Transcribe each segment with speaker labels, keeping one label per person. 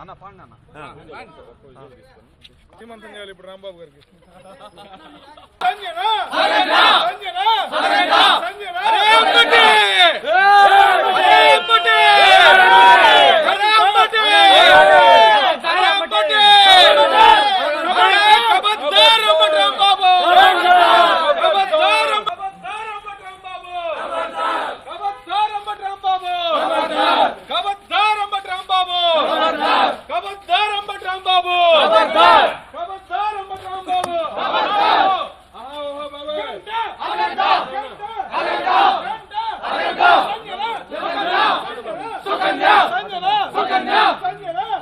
Speaker 1: అన్న పాండి అన్న
Speaker 2: శ్రీమంతం చేయాలి ఇప్పుడు రాంబాబు గారికి
Speaker 1: అరగంట
Speaker 2: గంట
Speaker 1: అరగంట
Speaker 2: బాబు. బయటికి రమ్మను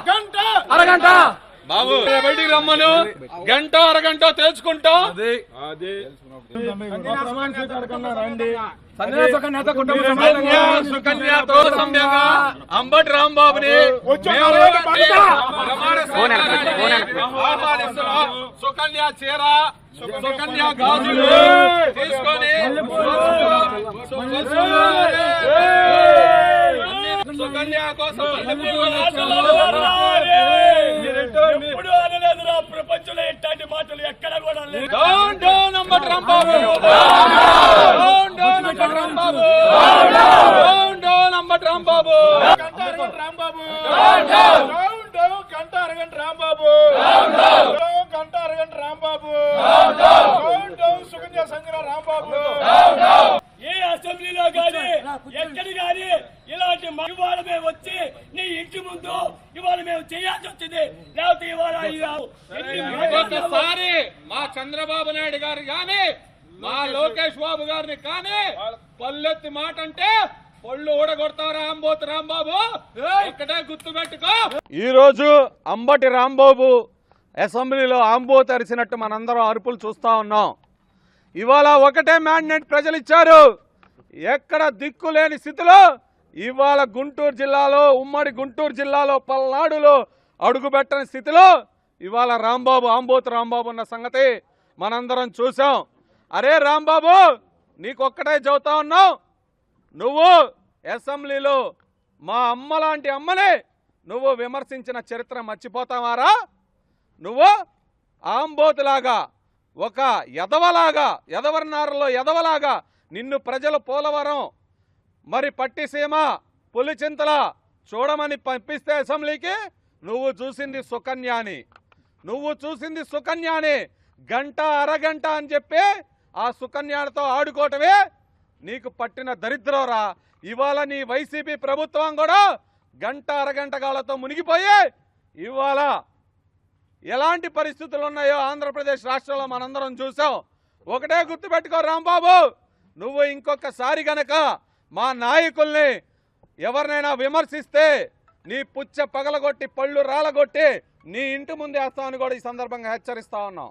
Speaker 2: గంట అరగంట తెలుసుకుంటాం
Speaker 1: అది
Speaker 2: ప్రమాణ స్వీకారం కన్నా రండి
Speaker 1: సంజన సుకన్యతో కుటుంబ
Speaker 2: సుకన్య సుకన్యతో సంధ్యగా అంబటి రాంబాబుని మేము ప్రమాణ స్వీకారానికి ఆహ్వానిస్తున్నాం. సుకన్య చీర సుకన్య గాజులు తీసుకొని సుకన్య కోసం
Speaker 3: down down Ambati
Speaker 2: Rambabu down down Ambati Rambabu down down Ambati Rambabu Rambabu down down గంట అరగంట రాంబాబు డౌన్ గంట అరగంట రాంబాబు డౌన్ డౌన్ సుకన్య సంగ్ర రాంబాబు
Speaker 3: ఏ అసెంబ్లీలో గాని ఎక్కడ గాని ఇలాంటి ఇవాళ మేము వచ్చి నీ ఇంటి ముందు ఇవాళ మేము చేయాల్సి వచ్చింది. లేకపోతే ఇవాళ
Speaker 2: మా చంద్రబాబు నాయుడు గారు గాని మా లోకేష్ బాబు గారిని కానీ పల్లెత్తి మాట అంటే పళ్ళు ఊడగొడతారా అంబోతు రాంబాబు. ఇక్కడే గుర్తు పెట్టుకో. ఈ రోజు అంబటి రాంబాబు అసెంబ్లీలో ఆంబో తెరిచినట్టు మనందరం అరుపులు చూస్తా ఉన్నాం. ఇవాళ ఒకటే మ్యాండేట్ ప్రజలు ఇచ్చారు ఎక్కడ దిక్కు లేని స్థితిలో ఇవాళ గుంటూరు జిల్లాలో ఉమ్మడి గుంటూరు జిల్లాలో పల్నాడులో అడుగుపెట్టని స్థితిలో ఇవాళ రాంబాబు ఆంబోతు రాంబాబు ఉన్న సంగతి మనందరం చూసాం అరే రాంబాబు నీకొక్కటే చదువుతా ఉన్నావు. నువ్వు అసెంబ్లీలో మా అమ్మ లాంటి అమ్మని నువ్వు విమర్శించిన చరిత్ర మర్చిపోతావారా? నువ్వు ఆంబోతులాగా ఒక ఎదవలాగా ఎదవర్నారులో ఎదవలాగా నిన్ను ప్రజలు పోలవరం మరి పట్టిసీమ పులిచింతల చూడమని పంపిస్తే అసెంబ్లీకి? నువ్వు చూసింది సుకన్యాని. నువ్వు చూసింది సుకన్యాని. గంట అరగంట అని చెప్పి ఆ సుకన్యాలతో ఆడుకోవటమే నీకు పట్టిన దరిద్రంరా. ఇవాళ నీ వైసీపీ ప్రభుత్వం కూడా గంట అరగంట కాలతో మునిగిపోయి ఇవాళ ఎలాంటి పరిస్థితులు ఉన్నాయో ఆంధ్రప్రదేశ్ రాష్ట్రంలో మనందరం చూసాం ఒకటే గుర్తుపెట్టుకో రాంబాబు. నువ్వు ఇంకొకసారి గనక మా నాయకుల్ని ఎవరినైనా విమర్శిస్తే నీ పుచ్చ పగలగొట్టి పళ్ళు రాలగొట్టి నీ ఇంటి ముందే వేస్తామని కూడా ఈ సందర్భంగా హెచ్చరిస్తా ఉన్నాం.